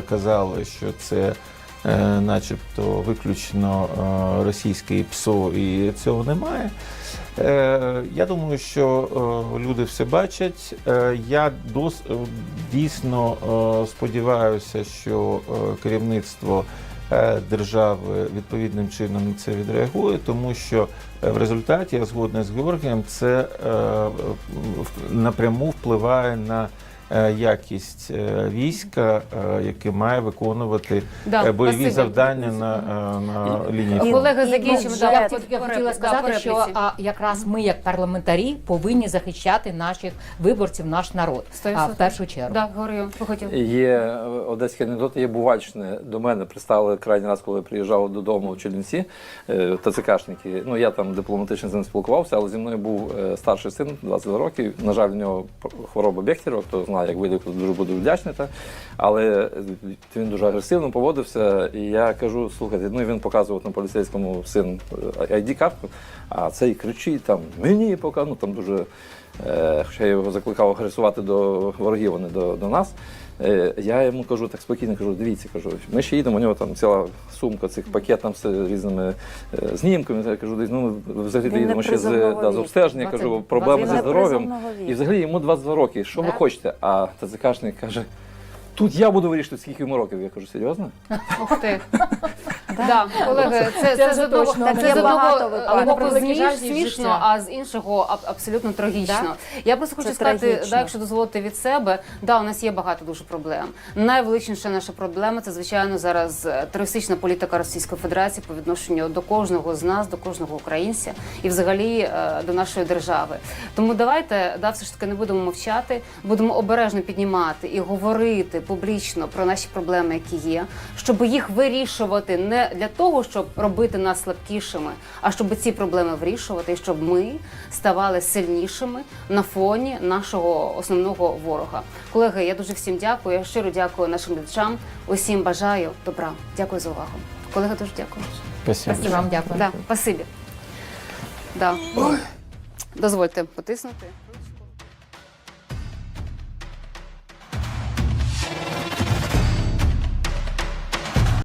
казали, що це е, начебто виключно е, російське ПСО, і цього немає. Е, Я думаю, що е, люди все бачать. Е, Я дос, дійсно е, сподіваюся, що е, керівництво е, держави відповідним чином на це відреагує, тому що е, в результаті я з Георгієм, це е, напряму впливає на якість е, війська, е, яке має виконувати Да, е, бойові завдання на, е, на лінії фронту. Колеги, закінчимо. ну, я хотіла сказати, да, що а, якраз ми, як парламентарі, повинні захищати наших виборців, наш народ. А, в першу чергу. Да, Георгію, ви. Є е, одеський анекдот, є бувальщини. До мене пристали крайній раз, коли я приїжджав додому в Чернівці, е, ТЦКшники. Ну я там дипломатично з ним спілкувався, але зі мною був е, старший син, 22 років. На жаль, в нього хвороба Бехтерова, хто знає, як вилікувати, дуже буду вдячний. Та. Але е, він дуже агресивно поводився. І я кажу: слухайте, ну і він показував на поліцейському син id картку а цей кричить там мені пока, ну там дуже. Е, Хоча я його закликав агресувати до ворогів, а не до, до нас. Е, Я йому кажу так спокійно, кажу, дивіться, кажу, ми ще їдемо, у нього там ціла сумка цих пакет там з різними е, знімками. Я кажу, ну взагалі Він їдемо ще з, да, з обстеження, кажу, проблеми зі здоров'ям. І взагалі йому 22 роки. Що ви хочете? А ТЦКшник каже. Тут я буду вирішувати, скільки йому років. Я кажу, серйозно? Ух ти. Да, колеги, це, це, Це з одного, точно. це Так з є одного багато е, випадків. боку превеликий жаль, зміш- зі смішно, життя. а з іншого аб- абсолютно трагічно. Я просто хочу Це сказати, трагічно. да, якщо дозволити від себе, да, у нас є багато дуже проблем. Найвеличніша наша проблема це, звичайно, зараз е, терористична політика Російської Федерації по відношенню до кожного з нас, до кожного українця і взагалі е, до нашої держави. Тому давайте да, все ж таки не будемо мовчати, будемо обережно піднімати і говорити публічно про наші проблеми, які є, щоб їх вирішувати не для того, щоб робити нас слабкішими, а щоб ці проблеми вирішувати, і щоб ми ставали сильнішими на фоні нашого основного ворога. Колеги, я дуже всім дякую. Я щиро дякую нашим глядачам. Усім бажаю добра. Дякую за увагу. Колеги, дуже дякую. Спасибо. Спасибо вам дякую. Да, спасибі. Да. Дозвольте потиснути.